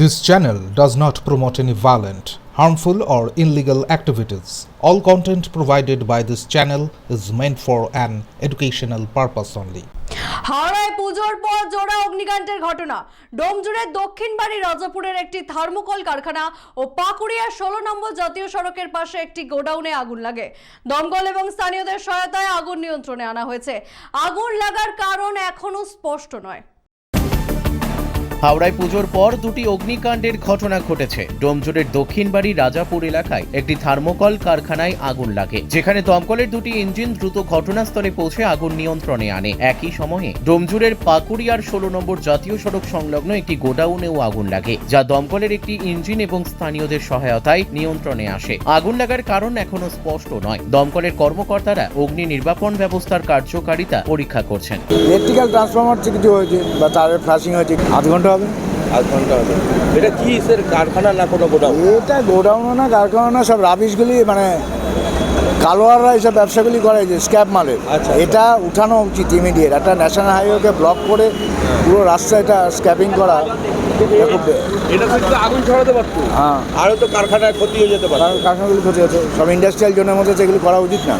This channel does not promote any violent, harmful, or illegal activities. All content provided by this channel is meant for an educational purpose only. হাওড়ায় পুজোর পর জোড়া অগ্নিকাণ্ডের ঘটনা ডোমজুড়ের দক্ষিণ বাড়ি রাজাপুরের একটি থার্মোকল কারখানা ও পাকুড়িয়া ষোলো নম্বর জাতীয় সড়কের পাশে একটি গোডাউনে আগুন লাগে দমকল এবং স্থানীয়দের সহায়তায় আগুন নিয়ন্ত্রণে আনা হয়েছে আগুন লাগার কারণ এখনও স্পষ্ট নয় হাওড়ায় পুজোর পর দুটি অগ্নিকাণ্ডের ঘটনা ঘটেছে। ডোমজুড়ের দক্ষিণবাড়ি রাজাপুর এলাকায় একটি থার্মোকল কারখানায় আগুন লাগে যেখানে দমকলের দুটি ইঞ্জিন দ্রুত ঘটনাস্থলে পৌঁছে আগুন নিয়ন্ত্রণে আনে। একই সময়ে ডোমজুড়ের পাকুড়িয়ার ষোলো নম্বর জাতীয় সড়ক সংলগ্ন একটি গোডাউনেও আগুন লাগে যা দমকলের একটি ইঞ্জিন এবং স্থানীয়দের সহায়তায় নিয়ন্ত্রণে আসে। আগুন লাগার কারণ এখনও স্পষ্ট নয়। দমকলের কর্মকর্তারা অগ্নি নির্বাপন ব্যবস্থার কার্যকারিতা পরীক্ষা করছেন। ইলেকট্রিক্যাল ট্রান্সফরমার কিছু হয়েছে বা তারের ফ্লাশিং হয়েছে। আধ ঘণ্টা হবে? আধ ঘণ্টা হবে। এটা কি স্যার কারখানা না কোনো গোডাউন? এটা গোডাউনও না কারখানা না সব রাবিশগুলি মানে কালোয়াররা এইসব ব্যবসাগুলি করে যে স্ক্যাপ মালের। আচ্ছা, এটা উঠানো উচিত ইমিডিয়েট একটা ন্যাশনাল হাইওয়েকে ব্লক করে পুরো রাস্তা এটা স্ক্যাপিং করা এটা আগুন ছড়াতে পারতো। হ্যাঁ। আরও তো কারখানায় ক্ষতি হয়ে যেতে পারে। কারখানাগুলি ক্ষতি হচ্ছে। সব ইন্ডাস্ট্রিয়াল জোনের মধ্যে সেগুলি করা উচিত না।